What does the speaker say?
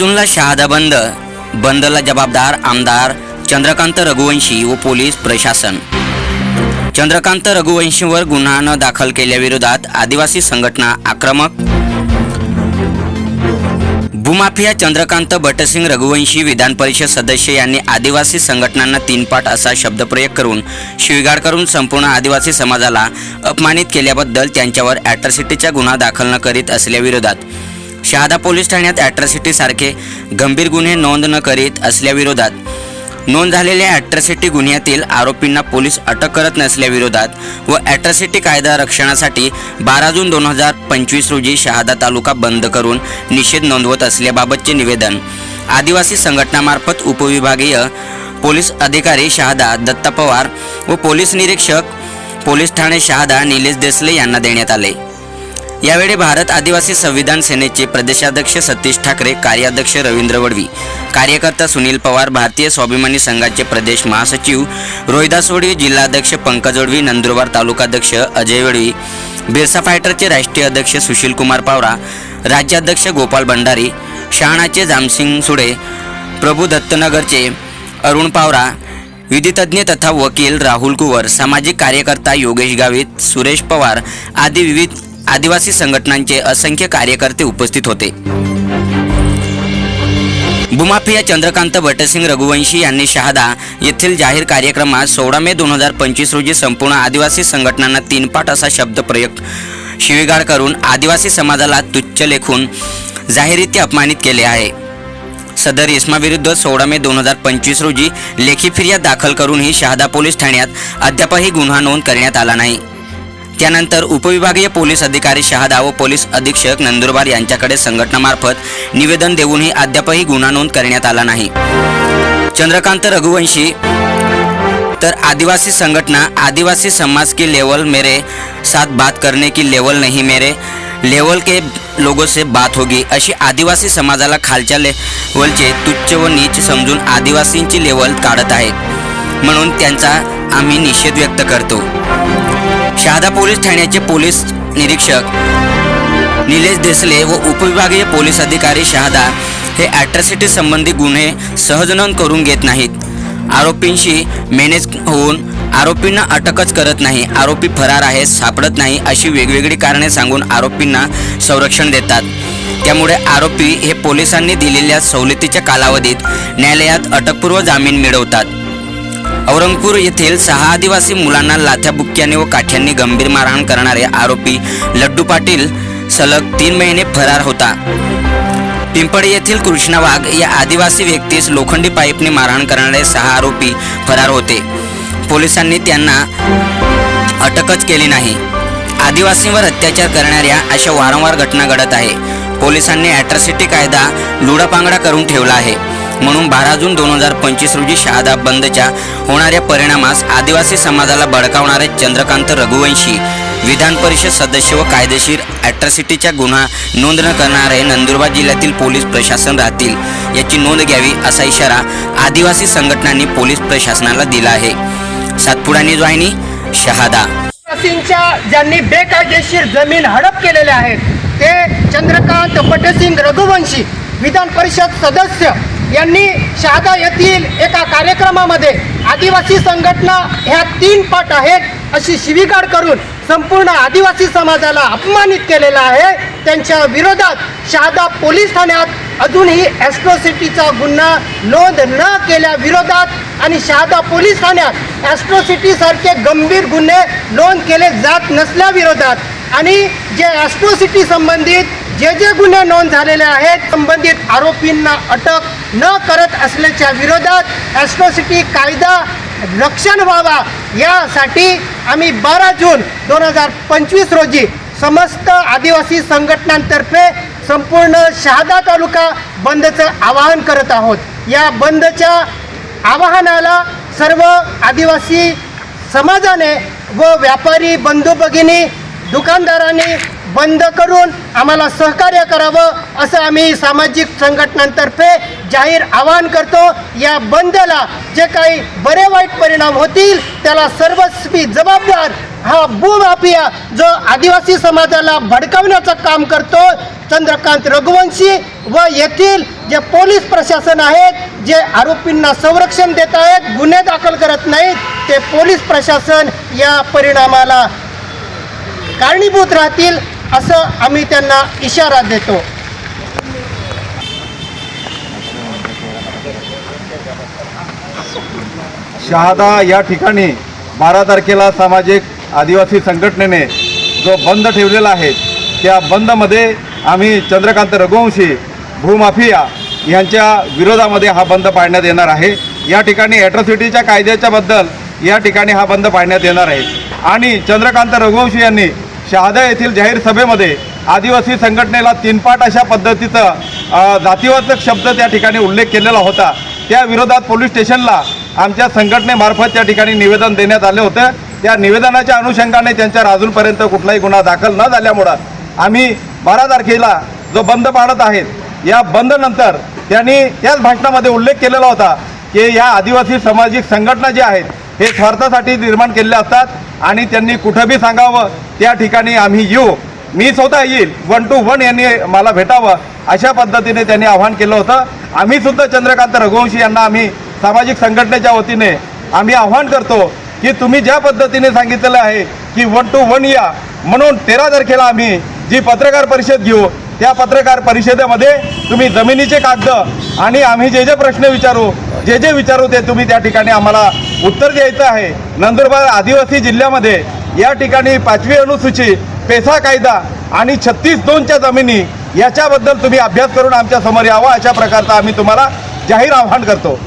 जूनला शहादा बंद बंदला जबाबदार आमदार चंद्रकांत रघुवंशी व पोलीस प्रशासन. चंद्रकांत रघुवंशीवर गुन्हा न दाखल केल्याविरोधात आदिवासी संघटना आक्रमक. भूमाफिया चंद्रकांत भटसिंग रघुवंशी विधान परिषद सदस्य यांनी आदिवासी संघटनांना तीनपाट असा शब्दप्रयोग करून शिवीगाळ करून संपूर्ण आदिवासी समाजाला अपमानित केल्याबद्दल त्यांच्यावर ॲट्रॉसिटीचा गुन्हा दाखल न करीत असल्याविरोधात शहादा पोलीस ठाण्यात ॲट्रॉसिटीसारखे गंभीर गुन्हे नोंद न करीत असल्याविरोधात नोंद झालेल्या ॲट्रॉसिटी गुन्ह्यातील आरोपींना पोलीस अटक करत नसल्याविरोधात व ॲट्रॉसिटी कायदा रक्षणासाठी बारा जून दोन हजार पंचवीस रोजी शहादा तालुका बंद करून निषेध नोंदवत असल्याबाबतचे निवेदन आदिवासी संघटनामार्फत उपविभागीय पोलीस अधिकारी शहादा दत्ता पवार व पोलीस निरीक्षक पोलीस ठाणे शहादा निलेश देसले यांना देण्यात आले. यावेळी भारत आदिवासी संविधान सेनेचे प्रदेशाध्यक्ष सतीश ठाकरे कार्याध्यक्ष रवींद्र वडवी कार्यकर्ता सुनील पवार भारतीय स्वाभिमानी संघाचे प्रदेश महासचिव रोहिदास वडवी जिल्हाध्यक्ष पंकज वडवी नंदुरबार तालुकाध्यक्ष अजय वडवी बिरसा फायटरचे राष्ट्रीय अध्यक्ष सुशील कुमार पावरा राज्याध्यक्ष गोपाल भंडारी शहाणाचे जामसिंग सुडे प्रभू दत्तनगरचे अरुण पावरा विधितज्ञ तथा वकील राहुल कुवर सामाजिक कार्यकर्ता योगेश गावित सुरेश पवार आदी विविध आदिवासी संघटनांचे असंख्य कार्यकर्ते उपस्थित होते. भूमाफिया चंद्रकांत भटसिंग रघुवंशी यांनी शहादा येथील जाहीर कार्यक्रमात सोळा मे दोन हजार पंचवीस रोजी संपूर्ण आदिवासी संघटनांना तीनपाठ असा शब्द प्रयोग शिवीगाळ करून आदिवासी समाजाला तुच्छ लेखून जाहीररित्या अपमानित केले आहे. सदर इस्माविरुद्ध सोळा मे दोन हजार पंचवीस रोजी लेखी फिर्याद दाखल करूनही शहादा पोलीस ठाण्यात अद्यापही गुन्हा नोंद करण्यात आला नाही. त्यानंतर उपविभागीय पोलीस अधिकारी शहादा व पोलीस अधीक्षक नंदुरबार यांच्याकडे संघटनामार्फत निवेदन देऊनही अद्यापही गुन्हा नोंद करण्यात आला नाही. चंद्रकांत रघुवंशी तर आदिवासी संगठना आदिवासी समाज की लेवल मेरे साथ बात करने की लेवल नहीं मेरे लेवल के लोगों से बात होगी अशी आदिवासी समाजाला खालच्या लेवलचे तुच्छ व नीच समजून आदिवासींची लेवल काढत आहेत म्हणून त्यांचा आम्ही निषेध व्यक्त करतो. शहादा पोलीस ठाण्याचे पोलीस निरीक्षक निलेश देसले व उपविभागीय पोलीस अधिकारी शहादा हे ॲट्रॉसिटी संबंधी गुन्हे सहज नोंद करून घेत नाहीत. आरोपींशी मॅनेज होऊन आरोपींना अटकच करत नाही. आरोपी फरार आहे सापडत नाही अशी वेगवेगळी कारणे सांगून आरोपींना संरक्षण देतात. त्यामुळे आरोपी हे पोलिसांनी दिलेल्या सवलतीच्या कालावधीत न्यायालयात अटकपूर्व जामीन मिळवतात. औरंगपूर येथील सहा आदिवासी मुलांना लाथ्याबुक बुक्क्याने व काठ्यांनी गंभीर मारहाण करणारे आरोपी लड्डू पाटील सलग तीन महिने फरार होता. पिंपळी येथील कृष्णा वाघ या आदिवासी व्यक्तीस लोखंडी पाईपने मारहाण करणारे सहा आरोपी फरार होते. पोलिसांनी त्यांना अटकच केली नाही. आदिवासींवर अत्याचार करणाऱ्या अशा वारंवार घटना घडत आहे. पोलिसांनी ॲट्रॉसिटी कायदा लुडापांगडा करून ठेवला आहे. म्हणून बारा जून दोन हजार पंचवीस रोजी शहादा बंदच्या होणाऱ्या परिणामास आदिवासी समाजाला भडकावणारे चंद्रकांत रघुवंशी विधान परिषद सदस्य व कायदेशीर ॲट्रॉसिटीच्या गुन्हा नोंद न करणारे नंदुरबार जिल्ह्यातील पोलीस प्रशासन राहतील याची नोंद घ्यावी असा इशारा आदिवासी संघटनांनी पोलीस प्रशासनाला दिला आहे. सातपुडा वाहिनी शहादा. आदिवासींच्या ज्यांनी बेकायदेशीर जमीन हडप केलेल्या आहेत ते चंद्रकांत पटसिंग रघुवंशी विधान परिषद सदस्य यांनी शहादा येथील एका कार्यक्रमामध्ये आदिवासी संघटना ह्या तीन पट आहेत अशी शिवीगाळ करून संपूर्ण आदिवासी समाजाला अपमानित केलेला आहे. त्यांच्या विरोधात शहादा पोलीस ठाण्यात अजूनही ॲस्ट्रोसिटीचा गुन्हा नोंद न केल्या विरोधात आणि शहादा पोलीस ठाण्यात ॲस्ट्रोसिटीसारखे गंभीर गुन्हे नोंद केले जात नसल्याविरोधात आणि जे ॲस्ट्रोसिटी संबंधित जे जे गुन्हे नोंद झालेले आहेत संबंधित आरोपींना अटक न करत असल्याच्या विरोधात ॲस्ट्रॉसिटी कायदा रक्षण व्हावा यासाठी आम्ही बारा जून दोन हजार पंचवीस रोजी समस्त आदिवासी संघटनांतर्फे संपूर्ण शहादा तालुका बंदचं आवाहन करत आहोत. या बंदच्या आवाहनाला सर्व आदिवासी समाजाने व व्यापारी बंधू भगिनी दुकानदारांनी बंद करून आम्हाला सहकार्य करावं असं आम्ही सामाजिक संघटनांतर्फे जाहीर आवाहन करतो. या बंदला जे काही बरे वाईट परिणाम होतील त्याला सर्वस्वी जबाबदार हा भूमाफिया जो आदिवासी समाजाला भडकवण्याचं काम करतो चंद्रकांत रघुवंशी व येथील जे पोलीस प्रशासन आहेत जे आरोपींना संरक्षण देत आहेत गुन्हे दाखल करत नाहीत ते पोलीस प्रशासन या परिणामाला कारणीभूत राहतील असं आम्ही त्यांना इशारा देतो. शहादा या ठिकाणी बारा तारखेला सामाजिक आदिवासी संघटनेने जो बंद ठेवलेला आहे त्या बंदमध्ये आम्ही चंद्रकांत रघुवंशी भूमाफिया यांच्या विरोधामध्ये हा बंद पाळण्यात येणार आहे. या ठिकाणी ॲट्रॉसिटीच्या कायद्याच्याबद्दल या ठिकाणी हा बंद पाळण्यात येणार आहे. आणि चंद्रकांत रघुवंशी यांनी शहादा येथील जाहीर सभेमध्ये आदिवासी संघटनेला तीनपाट अशा पद्धतीचं जातीवाचक शब्द त्या ठिकाणी उल्लेख केलेला होता. त्या विरोधात पोलीस स्टेशनला आमच्या संघटनेमार्फत त्या ठिकाणी निवेदन देण्यात आले होतं. त्या निवेदनाच्या अनुषंगाने त्यांच्यावर अजूनपर्यंत कुठलाही गुन्हा दाखल न झाल्यामुळं आम्ही बारा तारखेला जो बंद पाडत आहेत या बंदनंतर त्यांनी त्याच भाषणामध्ये उल्लेख केलेला होता की या आदिवासी सामाजिक संघटना ज्या आहेत हे स्वार्थासाठी निर्माण केलेल्या असतात. आणि त्यांनी कुठं बी सांगावं त्या ठिकाणी आम्ही येऊ. मी स्वतः येईल. वन टू वन यांनी मला भेटावं. अशा पद्धतीने त्यांनी आव्हान केलं होतं. आम्ही सुद्धा चंद्रकांत रघुवंशी यांना आम्ही सामाजिक संघटनेच्या वतीने आम्ही आव्हान करतो की तुम्ही ज्या पद्धतीने सांगितलेलं आहे की वन टू वन या म्हणून तेरा तारखेला आम्ही जी पत्रकार परिषद घेऊ त्या पत्रकार परिषदेमध्ये तुम्ही जमिनीचे कागद आणि आम्ही जे जे प्रश्न विचारू जे जे विचारू ते तुम्ही त्या ठिकाणी आम्हाला उत्तर द्यायचं आहे. नंदुरबार आदिवासी जिल्ह्यामध्ये या ठिकाणी पाचवी अनुसूची पेसा कायदा आणि छत्तीस दोनच्या जमिनी याच्याबद्दल तुम्ही अभ्यास करून आमच्यासमोर यावा अशा प्रकारचा आम्ही तुम्हाला जाहीर आव्हान करतो.